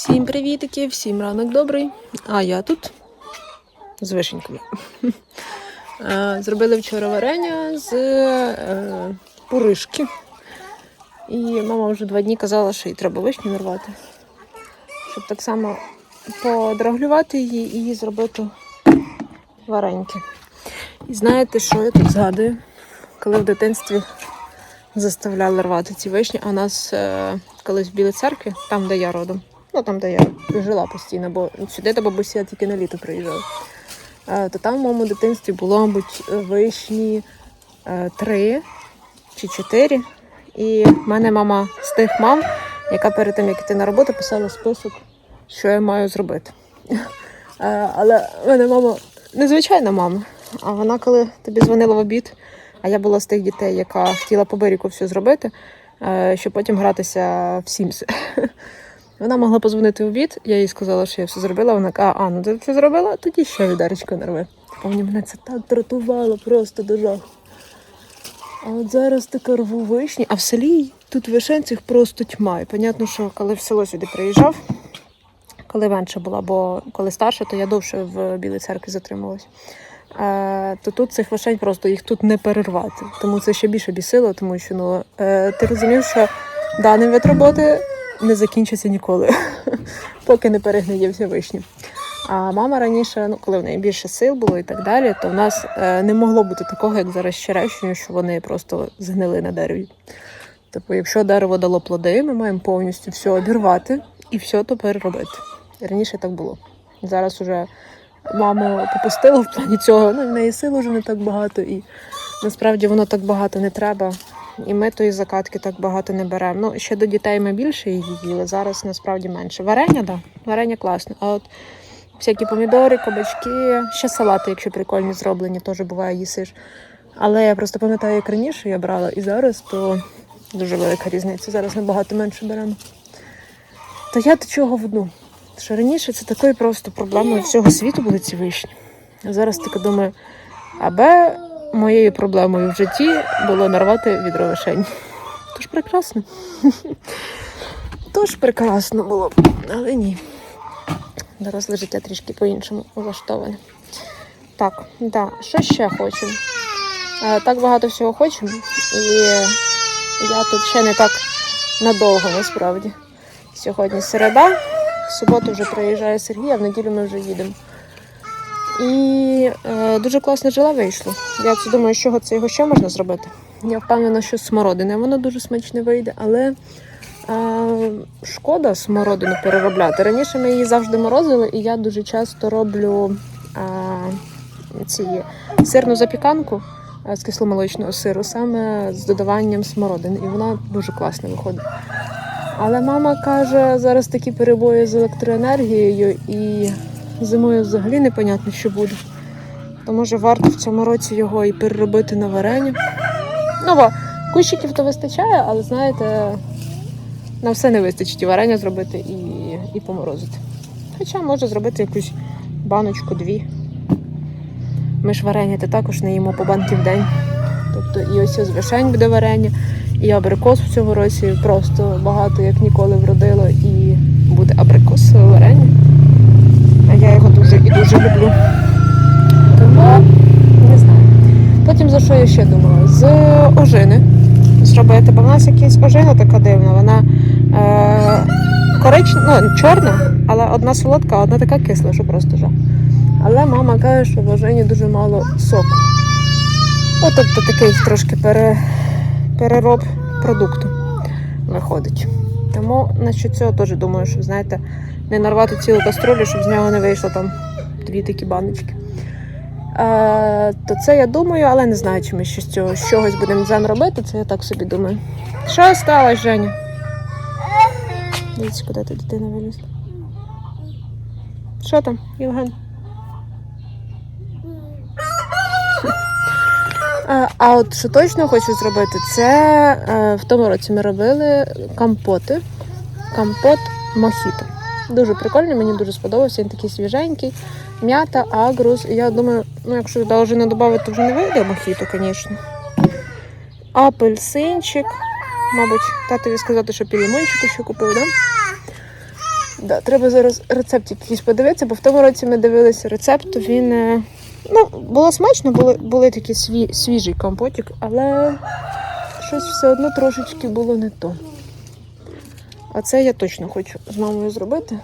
Всім привітики, всім ранок добрий. А я тут з вишеньками. Е, Зробили вчора варення з е, пуришки. І мама вже два дні казала, що їй треба вишню нарвати. Щоб так само подраглювати її і зробити вареньки. І знаєте, що я тут згадую? Коли в дитинстві заставляли рвати ці вишні, а у нас е, колись в Білій церкві, там, де я родом, ну там, де я жила постійно, бо сюди до бабусі я тільки на літо приїжджала. Е, то там в моєму дитинстві було, мабуть, вишні е, три чи чотири. І в мене мама з тих мам, яка перед тим, як йти на роботу, писала список, що я маю зробити. Е, Але в мене мама незвичайна мама. А вона, коли тобі дзвонила в обід, а я була з тих дітей, яка хотіла по берегу все зробити, щоб потім гратися в Sims. Вона могла позвонити в обід, я їй сказала, що я все зробила. Вона каже, а, ну ти все зробила, тоді ще відеречко нарви. Помню, мене це так дратувало просто до жаху. А от зараз така рву вишні, а в селі тут вишенців просто тьма. І понятно, що коли в село сюди приїжджав, коли менше була, бо коли старша, то я довше в Білій церкві затрималась. Е, то тут цих вишень просто їх тут не перервати. Тому це ще більше бісило, тому що ну, е, ти розумів, що даний вид роботи не закінчиться ніколи, поки не перегниє вся вишня. А мама раніше, ну коли в неї більше сил було і так далі, то в нас е, не могло бути такого, як зараз з черешнею, що вони просто згнили на дереві. Тобто, якщо дерево дало плоди, ми маємо повністю все обірвати і все то переробити. Раніше так було. Зараз уже маму попустило в плані цього. Ну, в неї сил вже не так багато, і насправді воно так багато не треба. І ми тої закатки так багато не беремо. Ну, ще до дітей ми більше її їли, зараз насправді менше. Варення, да, варення класно. А от всякі помідори, кабачки, ще салати, якщо прикольні зроблені, теж буває їсиш. Але я просто пам'ятаю, як раніше я брала і зараз, то дуже велика різниця. Зараз ми багато менше беремо. То я до чого веду? Що раніше це такою просто проблемою всього світу були ці вишні. А зараз таке думаю, аби моєю проблемою в житті було нарвати відро вишень. Тож прекрасно. Тож прекрасно було, б, але ні. Доросле життя трішки по-іншому влаштоване. Так, да, що ще хочу? Е, Так багато всього хочу, і я тут ще не так надовго насправді. Сьогодні середа, в суботу вже приїжджає Сергій, а в неділю ми вже їдемо. І е, дуже класне желе вийшло. Я це думаю, з чого це його ще можна зробити. Я впевнена, що з смородини воно дуже смачне вийде, але е, шкода смородину переробляти. Раніше ми її завжди морозили, і я дуже часто роблю е, ці сирну запіканку е, з кисломолочного сиру, саме з додаванням смородини. І вона дуже класно виходить. Але мама каже, зараз такі перебої з електроенергією і зимою взагалі непонятно, що буде. То може варто в цьому році його і переробити на варення. Ну, бо кущиків то вистачає, але знаєте, на все не вистачить і варення зробити і, і поморозити. Хоча може зробити якусь баночку дві. Ми ж варення то також не їмо по банки в день. Тобто і ось з вишень буде варення, і абрикос в цьому році просто багато як ніколи вродило, і буде абрикосове варення. А я його дуже і дуже люблю. Тому не знаю. Потім за що я ще думала? З ожини зробити, бо в нас якась ожина така дивна, вона е, коричнева, ну, чорна, але одна солодка, одна така кисла, що просто жах. Але мама каже, що в ожині дуже мало соку. От тобто такий трошки пере, перероб продукту виходить. Тому насчет цього теж думаю, що знаєте, не нарвати цілу каструлю, щоб з нього не вийшло там дві такі баночки. Е, то це я думаю, але не знаю, чи ми ще з цього з чогось будемо дзен робити, це я так собі думаю. Що сталося, Женя? Дивіться, куди ти дитина вилізла. Що там, Євген? Е, А от що точно хочу зробити, це е, в тому році ми робили компоти. Компот мохіто. Дуже прикольний, мені дуже сподобався. Він такий свіженький, м'ята, агрус. Я думаю, ну якщо туди вже не додати, то вже не вийде мохіто, звісно. Апельсинчик. Мабуть, татові сказати, що пілімончику ще купив, да? Да, треба зараз рецепт якийсь подивитися, бо в тому році ми дивилися рецепт, він. е, Ну, було смачно, були, були такі сві, свіжий компотик, але щось все одно трошечки було не то. А це я точно хочу з мамою зробити.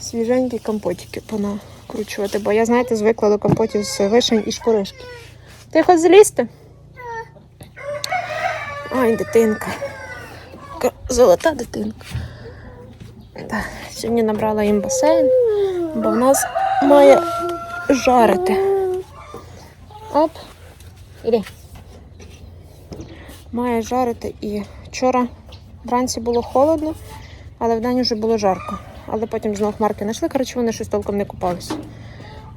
Свіженькі компотики понакручувати, бо я, знаєте, звикла до компотів з вишень і шпоришки. Ти хоч злізти? Ай, дитинка. Золота дитинка. Так, сьогодні набрала їм басейн, бо в нас має жарити. Оп. Іди. Має жарити і вчора вранці було холодно, але вдень вже було жарко. Але потім знову хмарки знайшли, коротше, вони щось толком не купалися.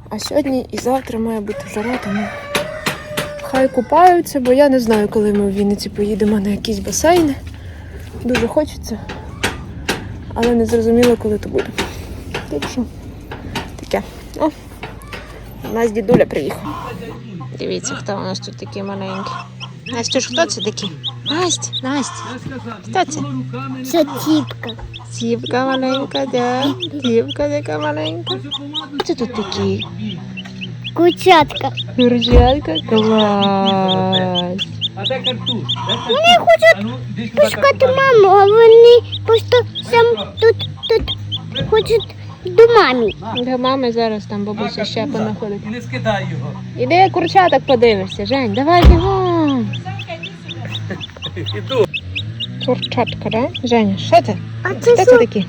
А сьогодні і завтра має бути жара, тому хай купаються, бо я не знаю, коли ми в Вінниці поїдемо на якісь басейни. Дуже хочеться, але не зрозуміло, коли то буде. Так що таке. О, у нас дідуля приїхав. Дивіться, хто у нас тут такий маленький. Ж хто це такий? Настя, Настя. Хто це? Це тіпка. Тівка маленька, да. Тівка така маленька. Хто тут такий? Курчатка. Курчатка, клас. Вони хочуть Пускати маму, а вони просто сам тут, тут хочуть до мамі. До мами зараз там бабуся ще понаходить. І не скидай його. Іди курчаток подивишся, Жень, давай бігом. Іду. Курчатка, да? Женя, що це? А це це що? такі?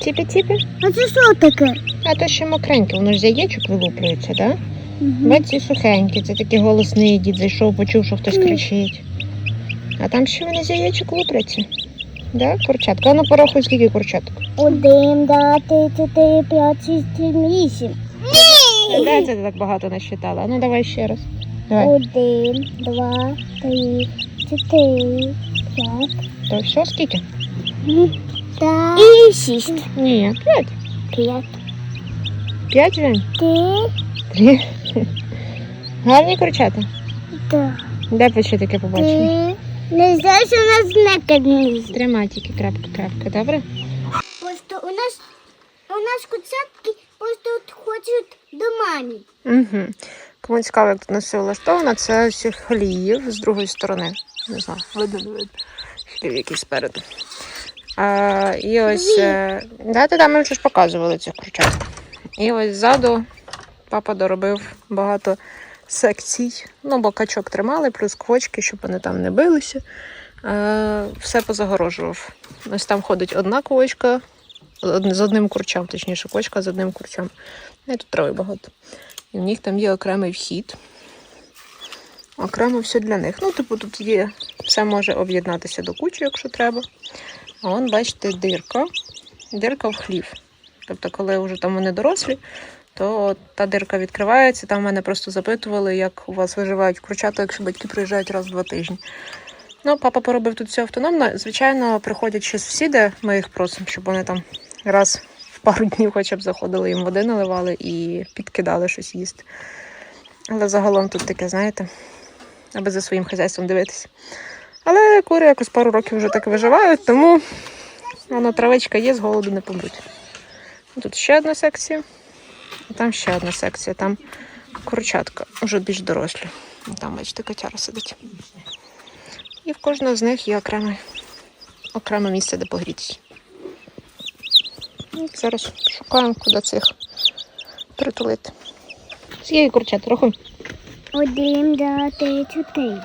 Ціпі-ціпі? А це що таке? А то ще мокреньке, воно ж з яєчок вилуплюється, да? Бать ці сухенькі, це такий голосний дід зайшов, почув, що хтось кричить. А там ще вони з яєчок лупляться. Да, курчатка. А ну порахуй, скільки курчаток. Один, два, три, чотири, п'ять, шість, сім, вісім. Де це ти так багато насчитала? Ну давай ще раз. Давай. Один, два, три, чотири, п'ять. То все скільки? Так. І шість. Ні, п'ять. П'ять. П'ять Жень? Три. Три. Гарні курчата. Да. Де ви ще таке побачили? Три. Не знаю, що у нас накидні. Тримай тільки крапка-крапка, добре? Просто у нас, у нас курчатки просто от хочуть до мамі. Угу. Кому цікаво, як тут у нас все влаштовано, це всіх халіїв з другої сторони. Не знаю, видно, не видно. Халів якийсь спереду. А, і ось. е, Да, та, ми вже ж показували цих курчат. І ось ззаду папа доробив багато секцій. Ну, бо качок тримали, плюс квочки, щоб вони там не билися. Е, все позагорожував. Ось там ходить одна квочка з одним курчам, точніше, квочка з одним курчам. Ну, І тут троє багато. І в них там є окремий вхід. Окремо все для них. Ну, типу, тут є, все може об'єднатися до кучі, якщо треба. А вон, бачите, дирка. Дирка в хлів. Тобто, коли вже там вони дорослі, то та дирка відкривається. Там мене просто запитували, як у вас виживають курчата, якщо батьки приїжджають раз в два тижні. Ну, папа поробив тут все автономно. Звичайно, приходять ще сусіди, ми їх просимо, щоб вони там раз пару днів хоча б заходили, їм води наливали і підкидали щось їсти. Але загалом тут таке, знаєте, аби за своїм хазяйством дивитися. Але кури якось пару років вже так виживають, тому воно травичка є, з голоду не помруть. Тут ще одна секція, а там ще одна секція. Там курчатка, вже більш дорослі. Там, бачите, котяра сидить. І в кожного з них є окреме, окреме місце, де погрітися. Зараз шукаємо, куди цих притулити. Скільки курчат, рахуй. Один, два, три, чотири.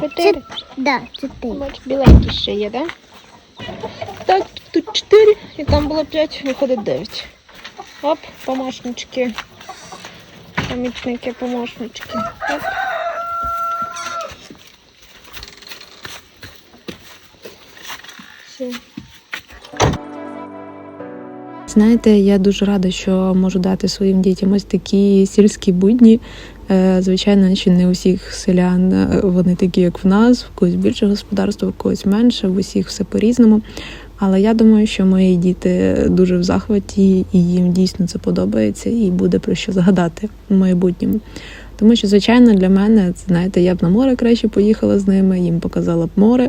Чотири. Да, чотири. Бач, біленькі ще є, так? Так, тут чотири, і там було п'ять, виходить дев'ять. Оп, помощнички. Помічники, помощнички. Оп. Все. Знаєте, я дуже рада, що можу дати своїм дітям ось такі сільські будні. Е, Звичайно, ще не усіх селян е, вони такі, як в нас, в когось більше господарства, в когось менше, в усіх все по-різному. Але я думаю, що мої діти дуже в захваті, і їм дійсно це подобається, і буде про що згадати в майбутньому. Тому що, звичайно, для мене, знаєте, я б на море краще поїхала з ними, їм показала б море,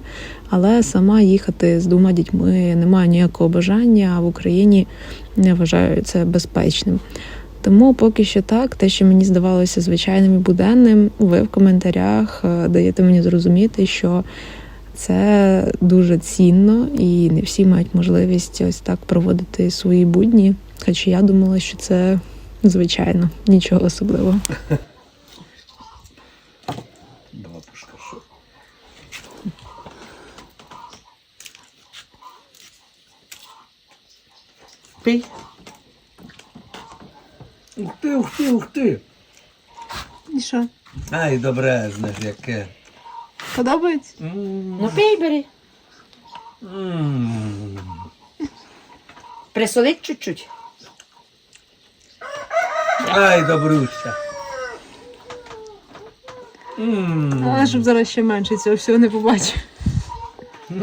але сама їхати з двома дітьми немає ніякого бажання, а в Україні не вважаю це безпечним. Тому поки що так, те, що мені здавалося звичайним і буденним, ви в коментарях е, даєте мені зрозуміти, що це дуже цінно, і не всі мають можливість ось так проводити свої будні. Хоча я думала, що це звичайно, нічого особливого. Бабушка, що? Пий. Ух ти, ух ти, ух ти. І що, Ай, добре, знаєш, яке. подобається? Ну пей бери. м. Присолить чуть-чуть. Ай, добруся. М. Але щоб зараз ще менше цього всього не побачив.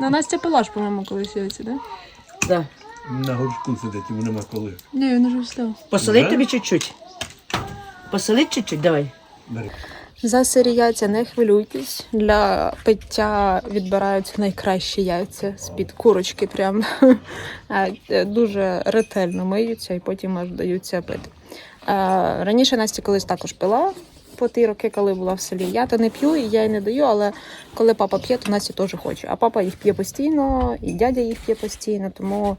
На Настя пила ж, по-моєму, колись яйця, да? Да. На горшку сидить, йому нема коли. Ні, він уже встав. Посолить Да? тобі чуть-чуть. Посолить чуть-чуть, давай. Бери. За сирі яйця не хвилюйтесь. Для пиття відбираються найкращі яйця з-під курочки. Прям Е, дуже ретельно миються і потім аж даються пити. Е, Раніше Настя колись також пила по ті роки, коли була в селі. Я то не п'ю і я й не даю, але коли папа п'є, то Настя теж хоче. А папа їх п'є постійно, і дядя їх п'є постійно, тому.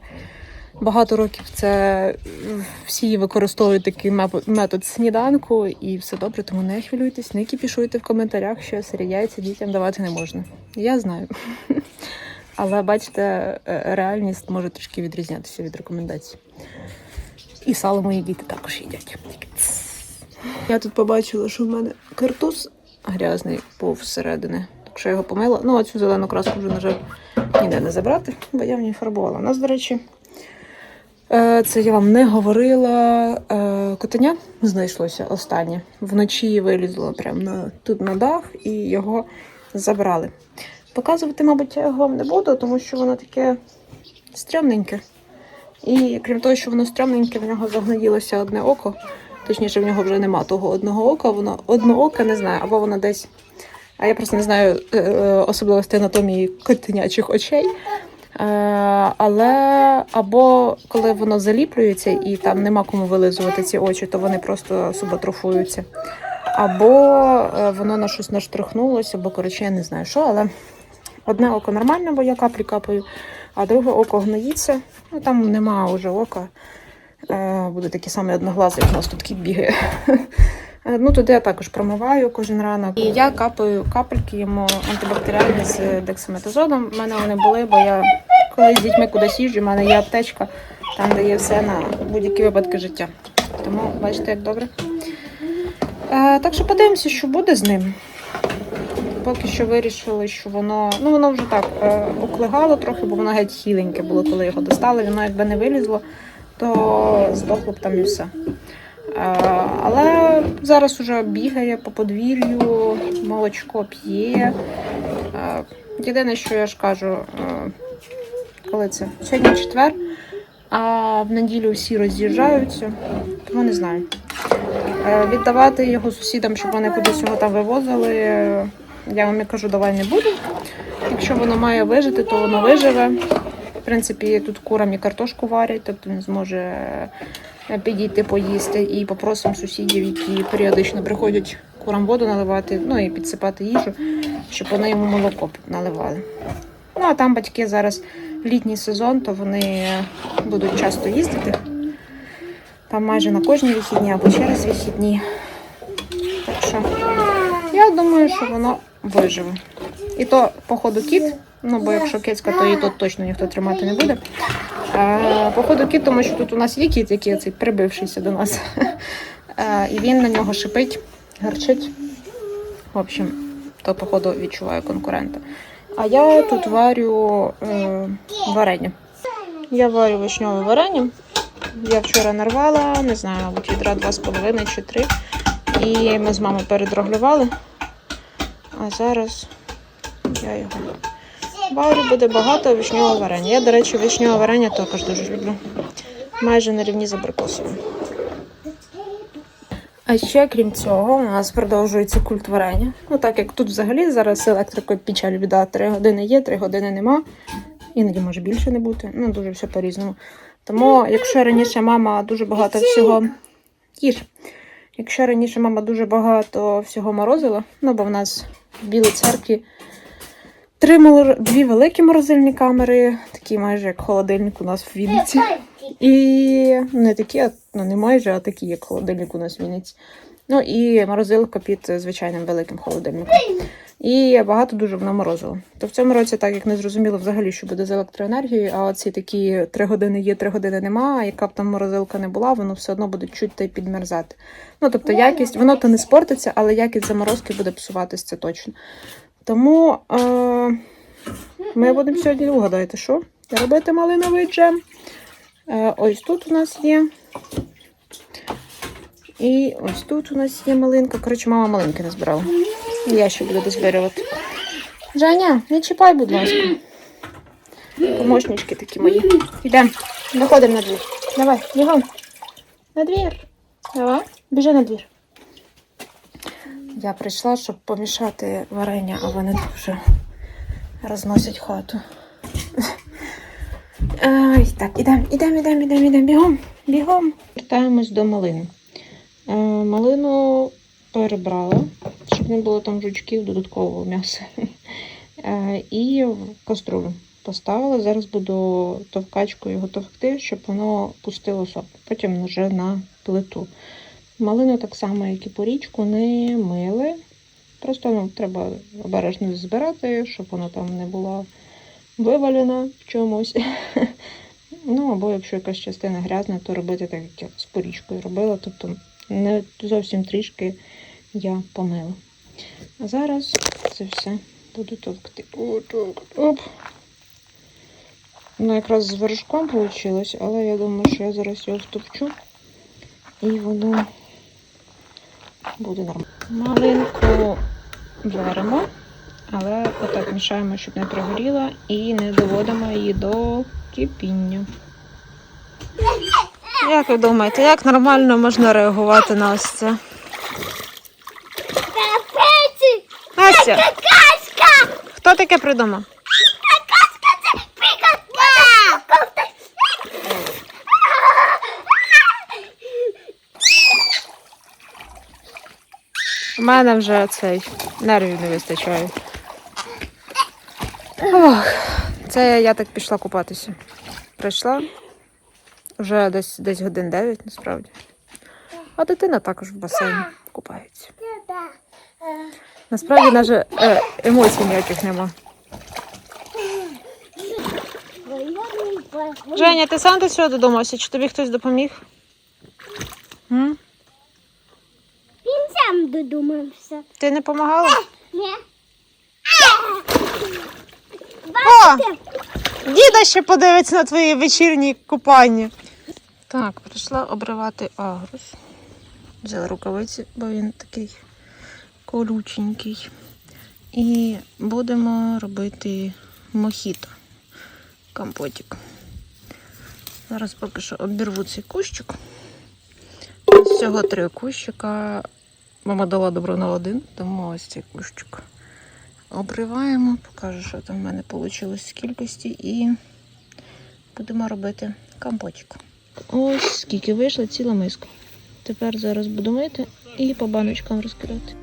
Багато років це е, всі використовують такий метод сніданку, і все добре, тому не хвилюйтесь, не кіпішуйте в коментарях, що сирі яйця дітям давати не можна. Я знаю. Але бачите, е, реальність може трішки відрізнятися від рекомендацій. І сало мої діти також їдять. Я тут побачила, що в мене картуз грязний був всередини. Так що я його помила. Ну, а цю зелену краску вже, на жаль, ніде не забрати, бо я в ній фарбувала. У нас, до речі, е, це я вам не говорила. е, Котеня знайшлося останнє. Вночі вилізло прямо на, тут на дах і його забрали. Показувати, мабуть, я його вам не буду, тому що воно таке стрьомненьке. І крім того, що воно стрьомненьке, в нього загноїлося одне око. Точніше, в нього вже нема того одного ока, воно однооке, не знаю, або воно десь. А я просто не знаю е, е, особливостей анатомії котенячих очей. Е, але або коли воно заліплюється і там нема кому вилизувати ці очі, то вони просто суботрофуються. Або воно на щось наштрихнулося, або коротше, я не знаю що, але одне око нормальне, бо я каплі капаю, а друге око гноїться. Ну там нема вже ока. Е, Буде такий самий одноглазий, як у нас тут кіт бігає. Е, Ну, туди я також промиваю кожен ранок. І я капаю капельки йому антибактеріальні з дексаметазоном. У мене вони були, бо я коли з дітьми кудись їжджу, в мене є аптечка, там де є все на будь-які випадки життя. Тому бачите, як добре. Е, так що подивимося, що буде з ним. Поки що вирішили, що воно. Ну, воно вже так оклигало трохи, бо воно геть хіленьке було, коли його достали. Воно якби не вилізло, то здохло б там і все. Е, але зараз уже бігає по подвір'ю, молочко п'є. Е, єдине, що я ж кажу, е, коли це? Сьогодні четвер, а в неділю всі роз'їжджаються, тому не знаю. Віддавати його сусідам, щоб вони кудись його там вивозили. Я вам і кажу, давай не буду. Якщо воно має вижити, то воно виживе. В принципі, тут курам і картошку варять, тобто він зможе е, підійти поїсти. І попросимо сусідів, які періодично приходять курам воду наливати, ну і підсипати їжу, щоб вони йому молоко наливали. Ну а там батьки зараз літній сезон, то вони будуть часто їздити. Там майже на кожні вихідні або через вихідні. Так що я думаю, що воно виживе. І то, походу, кіт, ну бо якщо кицька, то її тут точно ніхто тримати не буде. А, походу кіт, тому що тут у нас є кіт, який оцей прибившийся до нас. А, і він на нього шипить, гарчить. В общем, то, походу, відчуваю конкурента. А я тут варю е, варення. Я варю вишньове варення. Я вчора нарвала, не знаю, мабуть, відра два з половиною чи три. І ми з мамою передроглювали. А зараз я його варю, буде багато вишнього варення. Я, до речі, вишнього варення також дуже люблю. Майже на рівні з абрикосовим. А ще крім цього, у нас продовжується культ варення. Ну так як тут взагалі зараз електрикою печаль біда, 3 години є, 3 години нема. Іноді може більше не бути. Ну дуже все по-різному. Тому, якщо раніше мама дуже багато всього їж. Якщо раніше мама дуже багато всього морозила, ну бо в нас в Білій церкві три мор- дві великі морозильні камери, такі майже як холодильник у нас в Вінниці. І не такі, а ну не майже, а такі, як холодильник у нас в Вінниці. Ну і морозилка під звичайним великим холодильником. І багато дуже вона морозила. То в цьому році, так як не зрозуміло взагалі, що буде з електроенергією, а оці такі три години є, три години нема, а яка б там морозилка не була, воно все одно буде чуть та й підмерзати. Ну тобто якість, воно то не спортиться, але якість заморозки буде псуватись, це точно. Тому е- ми будемо сьогодні, угадайте, що? Робити малиновий джем. Е, ось тут у нас є. І ось тут у нас є малинка. Коротше, мама малинки не збирала. Я ще буду дозбирювати. Женя, не чіпай, будь ласка. Помощнички такі мої. Йдемо. Виходимо на двір. Давай, бігом. На двір. Давай, біжи на двір. Я прийшла, щоб помішати варення, а вони тут вже розносять хату. Ай, так, ідемо, ідемо, ідемо, ідемо, ідемо, бігом, бігом. Вертаємось до малини. Е, малину перебрала, щоб не було там жучків додаткового м'яса. Е, і в каструлю поставила. Зараз буду товкачкою його товкти, щоб воно пустило сок. Потім вже на плиту. Малину так само, як і порічку, не мили. Просто ну, треба обережно збирати, щоб вона там не була вивалена в чомусь. Ну, або якщо якась частина грязна, то робити так, як я з порічкою робила. Тобто не зовсім трішки я помила. А зараз це все буду товкти. Оп. Ну, якраз з вершком вийшло, але я думаю, що я зараз його втовчу і воно буде нормально. Малинку варимо, але отак мішаємо, щоб не прогоріла, і не доводимо її до кипіння. Як ви думаєте, як нормально можна реагувати на ось це? Настя, хто таке придумав? У мене вже цей нервів не вистачає. Ох, це я так пішла купатися. Прийшла вже десь, десь годин 9 насправді. А дитина також в басейні купається. Насправді навіть е, емоцій ніяких нема. Женя, ти сам до цього додумався, чи тобі хтось допоміг? М? Додумався. Ти не допомагала? Ні. О! Діда ще подивиться на твої вечірні купання. Так, прийшла обривати агрус. Взяла рукавиці, бо він такий колюченький. І будемо робити мохіто. Компотик. Зараз поки що обірву цей кущик. Всього три кущика. Мама дала добро на один, тому ось цей кущик. Обриваємо, покажу, що там в мене вийшло з кількості, і будемо робити компотик. Ось скільки вийшло, ціла миска. Тепер зараз буду мити і по баночкам розкидати.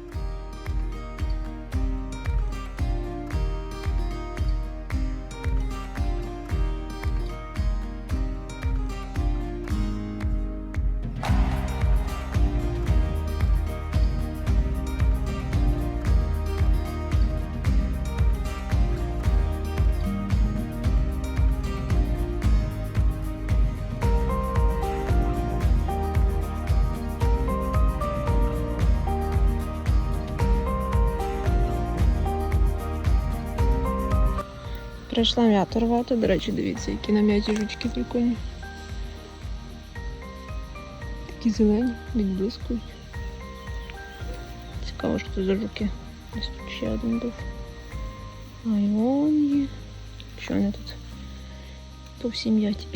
Прийшла м'ято рвати. До речі, дивіться, які на м'яті жучки прикольні. Такі зелені, відблискують. Цікаво, що це за жуки. Ось тут ще один був. А й вон є. Що вони тут? По всій м'яті.